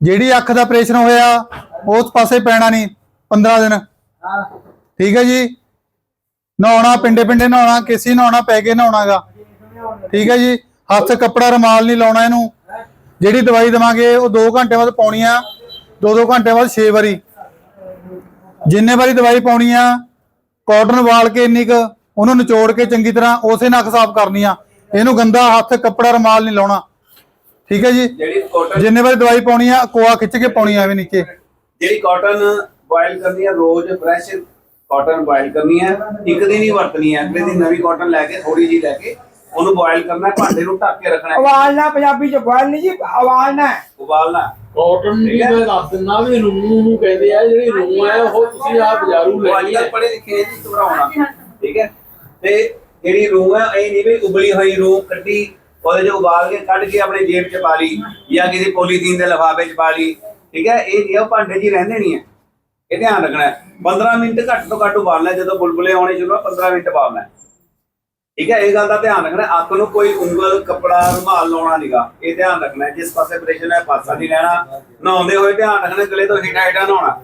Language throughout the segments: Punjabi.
ਜਿਹੜੀ ਅੱਖ ਦਾ ਆਪਰੇਸ਼ਨ ਹੋਇਆ, ਉਸ ਪਾਸੇ ਪੈਣਾ ਨਹੀਂ 15 ਦਿਨ। ਹਾਂ ਠੀਕ ਹੈ ਜੀ? ਨਹਾਉਣਾ, ਪਿੰਡੇ ਪਿੰਡੇ ਨਹਾਉਣਾ, ਕਿਸੇ ਨਹਾਉਣਾ ਪੈ ਕੇ ਨਹਾਉਣਾਗਾ। ਠੀਕ ਹੈ ਜੀ? ਹੱਥ ਕੱਪੜਾ ਰਮਾਲ ਨਹੀਂ ਲਾਉਣਾ ਇਹਨੂੰ। ਜਿਹੜੀ ਦਵਾਈ ਦਵਾਂਗੇ, ਉਹ 2 ਘੰਟੇ ਬਾਅਦ ਪਾਉਣੀ ਆ। 2-2 ਘੰਟੇ ਬਾਅਦ 6 ਵਾਰੀ। ਜਿੰਨੇ ਵਾਰੀ ਦਵਾਈ ਪਾਉਣੀ ਆ ਕਾਟਨ ਵਾਲ ਕੇ ਇੰਨੀ ਕੁ, ਉਹਨੂੰ ਨਿਚੋੜ ਕੇ ਚੰਗੀ ਤਰ੍ਹਾਂ ਉਸੇ ਨਾਲ ਸਾਫ਼ ਕਰਨੀ ਆ। ਇਹਨੂੰ ਗੰਦਾ ਹੱਥ, ਕੱਪੜਾ, ਰਮਾਲ ਨਹੀਂ ਲਾਉਣਾ। ਠੀਕ ਹੈ ਜੀ? ਜਿਹੜੀ ਕਾਟਨ ਜਿੰਨੇ ਵਾਰੀ ਦਵਾਈ ਪਾਉਣੀ ਆ ਕੋਆ ਖਿੱਚ ਕੇ ਪਾਉਣੀ ਆ ਐਵੇਂ ਨੀਚੇ। ਜਿਹੜੀ ਕਾਟਨ ਬੋਇਲ ਕਰਨੀ ਹੈ ਰੋਜ਼ ਫਰੈਸ਼ ਕਾਟਨ ਬੋਇਲ ਕਰਨੀ ਹੈ ਇੱਕ ਦਿਨ ਹੀ ਵਰਤਣੀ ਹੈ ਅਗਲੇ ਦਿਨ ਨਵੀਂ ਕਾਟਨ ਲੈ ਕੇ ਥੋੜੀ ਜੀ ਲੈ ਕੇ ਉਹਨੂੰ ਬੋਇਲ ਕਰਨਾ ਹੈ ਭਾਂਡੇ ਨੂੰ ਢੱਕ ਕੇ ਰੱਖਣਾ। ਹੈ ਉਬਾਲਣਾ ਪੰਜਾਬੀ ਚ ਬੋਇਲ ਨਹੀਂ ਜੀ ਉਬਾਲਣਾ। ਹੈ। ਉਬਾਲਣਾ ਕਾਟਨ ਦੀ ਮੈਂ ਦੱਸ ਦਿੰਦਾ ਵੀ ਰੂਹ ਨੂੰ ਕਹਿੰਦੇ ਆ ਜਿਹੜੀ ਰੂਹ ਹੈ ਉਹ ਤੁਸੀਂ ਆ ਬਾਜ਼ਾਰੂ ਉਹ ਲੈ ਅੱਜ ਪੜ੍ਹੇ ਲਿਖੇ ਜੀ ਘਬਰਾਉਣਾ ਠੀਕ ਹੈ? ਤੇ ਜਿਹੜੀ ਰੂਹ ਹੈ ਇਹ ਨਹੀਂ ਵੀ ਉਬਲੀ ਹੋਈ ਰੂਹ ਕੱਢੀ ਉਹਦੇ ਚ ਉਬਾਲ ਕੇ ਕੱਢ ਕੇ ਆਪਣੇ ਜੇਬ ਚ ਪਾ ਲਈ ਜਾਂ ਕਿਸੇ ਪੋਲੀਥੀਨ ਦੇ ਲਿਫਾਫੇ ਚ ਪਾ ਲਈ। ਠੀਕ ਹੈ? ਇਹ ਨਹੀਂ ਭਾਂਡੇ 'ਚ ਰਹਿੰਦੇ ਨਹੀਂ ਹੈ। ਇਹ ਧਿਆਨ ਰੱਖਣਾ 15 ਮਿੰਟ ਘੱਟ ਤੋਂ ਘੱਟ ਉਬਾਲਣਾ ਜਦੋਂ ਬੁਲਬੁਲੇ ਆਉਣੇ ਸ਼ੁਰੂ ਹੋ 15 ਮਿੰਟ ਉਬਾਲਣਾ ਠੀਕ ਹੈ? ਇਹ ਗੱਲ ਦਾ ਧਿਆਨ ਰੱਖਣਾ ਅੱਖ ਨੂੰ ਕੋਈ ਉਂਗਲ, ਕੱਪੜਾ, ਰੁਮਾਲ ਲਾਉਣਾ ਨਹੀਂਗਾ ਇਹ ਧਿਆਨ ਰੱਖਣਾ ਜਿਸ ਪਾਸੇ ਆਪਰੇਸ਼ਨ ਹੈ, ਪਾਸਾ ਨਹੀਂ ਲੈਣਾ ਨਹਾਉਂਦੇ ਹੋਏ ਧਿਆਨ ਰੱਖਣਾ, ਗਲੇ ਤੋਂ ਹੀਟਾ ਹੀਟਾ ਨਹਾਉਣਾ।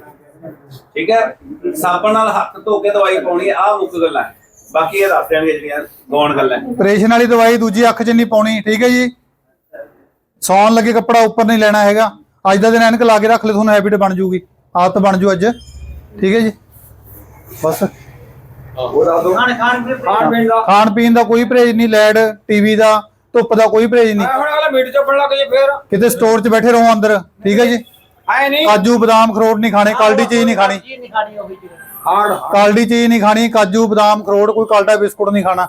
ਠੀਕ ਹੈ? ਸਾਬਣ ਨਾਲ ਹੱਥ ਧੋ ਕੇ ਦਵਾਈ ਪਾਉਣੀ ਹੈ। ਆਹ ਮੁੱਖ ਗੱਲ ਹੈ। ਬਾਕੀ ਇਹ ਦੱਸ ਦੇਣਗੇ ਜਿਹੜੀਆਂ ਗੌਣ ਗੱਲਾਂ ਹੈ। ਆਪਰੇਸ਼ਨ ਵਾਲੀ ਦਵਾਈ ਦੂਜੀ ਅੱਖ 'ਚ ਨਹੀਂ ਪਾਉਣੀ ਠੀਕ ਹੈ ਜੀ? ਸੌਣ ਲੱਗੇ ਕੱਪੜਾ ਉੱਪਰ ਨਹੀਂ ਲੈਣਾ ਹੈਗਾ। ਅੱਜ ਦਾ ਦਿਨ ਐਨਕ ਲਾ ਕੇ ਰੱਖ ਲੈ ਤੁਹਾਨੂੰ ਹੈਬਿਟ ਬਣ ਜੂਗੀ। ਆਦਤ ਬਣ ਜੂ ਅੱਜ। ਠੀਕ ਹੈ ਜੀ? ਬਸ। ਖਾਣ ਪੀਣ ਦਾ ਖਾਣ ਪੀਣ ਦਾ। ਕੋਈ ਪਰਹੇਜ਼ ਨਹੀਂ ਲੈਡ ਟੀਵੀ ਦਾ ਧੁੱਪ ਦਾ ਕੋਈ ਪਰਹੇਜ਼ ਨਹੀਂ। ਹੁਣ ਅਗਲਾ ਮੀਟ ਚੋਪਣ ਲੱਗ ਜੇ ਫੇਰ। ਕਿਤੇ ਸਟੋਰ 'ਚ ਬੈਠੇ ਰਹੋ ਅੰਦਰ ਠੀਕ ਹੈ ਜੀ? ਆਏ ਨਹੀਂ। ਕਾਜੂ ਬਦਾਮ ਅਖਰੋਟ ਨਹੀਂ ਖਾਣੇ ਕਲਡੀ ਚੀਜ਼ ਨਹੀਂ ਖਾਣੀ। ਚੀਜ਼ ਨਹੀਂ ਖਾਣੀ ਉਹੀ ਚੀਜ਼। ਹਾਰਡ ਕਲਡੀ ਚੀਜ਼ ਨਹੀਂ ਖਾਣੀ, ਕਾਜੂ, ਬਦਾਮ, ਅਖਰੋਟ, ਕੋਈ ਕਲਡਾ ਬਿਸਕੁਟ ਨਹੀਂ ਖਾਣਾ।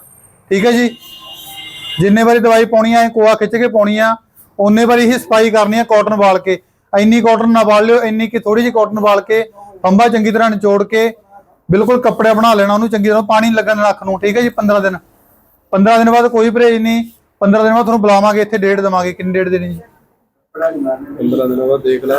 ਠੀਕ ਹੈ ਜੀ? ਜਿੰਨੇ ਵਾਰੀ ਦਵਾਈ ਪਾਉਣੀ ਆ ਕੋਆ ਖਿੱਚ ਕੇ ਪਾਉਣੀ ਆ, ਓਨੇ ਵਾਰੀ ਹੀ ਸਫ਼ਾਈ ਕਰਨੀ ਆ ਕਾਟਨ ਵਾਲ ਕੇ। ਇੰਨੀ ਕਾਟਨ ਨਾ ਵਾਲ ਲਿਓ, ਇੰਨੀ ਕਿ ਥੋੜੀ ਜਿਹੀ ਕਾਟਨ ਵਾਲ ਕੇ ਫੰਬਾ ਚੰਗੀ ਤਰ੍ਹਾਂ ਨਿਚੋੜ ਕੇ, ਬਿਲਕੁਲ ਕੱਪੜਾ ਬਣਾ ਲੈਣਾ ਉਹਨੂੰ ਚੰਗੀ ਤਰ੍ਹਾਂ, ਪਾਣੀ ਲੱਗਣ ਰੱਖ ਨੂੰ, ਠੀਕ ਹੈ ਜੀ 15 ਦਿਨ। 15 ਦਿਨ ਬਾਅਦ ਕੋਈ ਪਰਹੇਜ਼ ਨਹੀਂ 15 ਦਿਨ ਬਾਅਦ ਤੁਹਾਨੂੰ ਬੁਲਾਵਾਂਗੇ, ਇੱਥੇ ਡੇਟ ਦੇਵਾਂਗੇ, ਕਿੰਨੀ ਡੇਟ ਦੇਣੀ ਜੀ? 15 ਦਿਨਾਂ ਬਾਅਦ ਦੇਖ ਲੈ।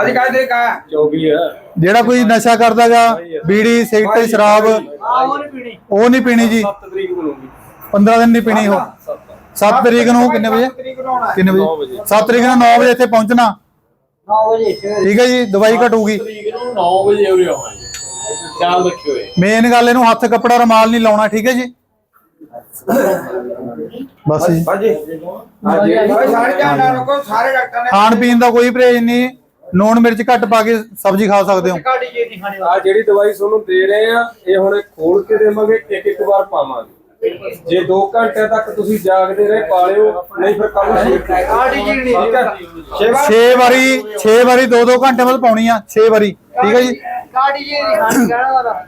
ਅੱਜ ਕਾਹ ਦੇ ਕਾ 24 ਹੈ ਜਿਹੜਾ ਕੋਈ ਨਸ਼ਾ ਕਰਦਾਗਾ ਬੀੜੀ ਸਿਗਰਟ ਸ਼ਰਾਬ ਉਹ ਨਹੀਂ ਪੀਣੀ। ਜੀ। 7 ਤਰੀਕ ਬਣੂਗੀ 15 ਦਿਨ ਨਹੀਂ ਪੀਣੀ ਉਹ। 7 ਤਰੀਕ ਨੂੰ। ਕਿੰਨੇ ਵਜੇ? ਨੂੰ ਕਿੰਨੇ ਨੌ ਵਜੇ। ਵਜੇ। 7 ਤਰੀਕ ਨੂੰ 9 ਵਜੇ ਇੱਥੇ ਪਹੁੰਚਣਾ। 9 ਵਜੇ ਸਵੇਰੇ ਠੀਕ ਹੈ ਜੀ ਦਵਾਈ ਘਟੂਗੀ। ਤਰੀਕ ਨੂੰ 9 ਵਜੇ ਉਰੇ ਆਉਣਾ ਜੀ। ਖਿਆਲ ਰੱਖਿਓ ਇਹ। ਮੇਨ ਗੱਲ ਇਹਨੂੰ ਹੱਥ ਕੱਪੜਾ ਰਮਾਲ ਨਹੀਂ ਲਾਉਣਾ ਠੀਕ ਹੈ ਜੀ? ਬਸ ਜੀ। ਹਾਂਜੀ। ਹਾਂਜੀ। ਓਏ ਸਾਰੇ ਧਿਆਨ ਨਾਲ ਰੱਖੋ ਸਾਰੇ ਡਾਕਟਰ ਨੇ ਖਾਣ ਪੀਣ ਦਾ ਕੋਈ ਪਰਹੇਜ਼ ਨਹੀਂ। ਨੂਣ ਮਿਰਚ ਘੱਟ ਪਾ ਕੇ ਸਬਜ਼ੀ ਖਾ ਸਕਦੇ ਹੋ। ਕਾੜੀ ਚੀਜ਼ ਨਹੀਂ ਖਾਣੀ। ਆ ਜਿਹੜੀ ਦਵਾਈ ਤੁਹਾਨੂੰ ਦੇ ਰਹੇ ਆ ਇਹ ਹੁਣ ਖੋਲ ਕੇ ਦੇਵਾਂਗੇ ਇੱਕ ਇੱਕ ਵਾਰ ਪਾਵਾਂਗੇ। ਜੇ 2 ਘੰਟੇ ਤੱਕ ਤੁਸੀਂ ਜਾਗਦੇ ਰਹੇ ਪਾਲਿਓ ਨਹੀਂ ਫਿਰ ਕੱਲ ਨੂੰ ਕਾੜੀ ਚੀਜ਼ ਨਹੀਂ ਠੀਕ ਹੈ। ਸੇਵਾ 6 ਵਾਰੀ 6 ਵਾਰੀ 2-2 ਘੰਟੇ ਬਾਅਦ ਪਾਉਣੀ ਆ 6 ਵਾਰੀ। ਠੀਕ ਹੈ ਜੀ। ਕਾੜੀ ਚੀਜ਼ ਨਹੀਂ ਖਾਣੀ ਕਹਿਣਾ ਵਾਲਾ।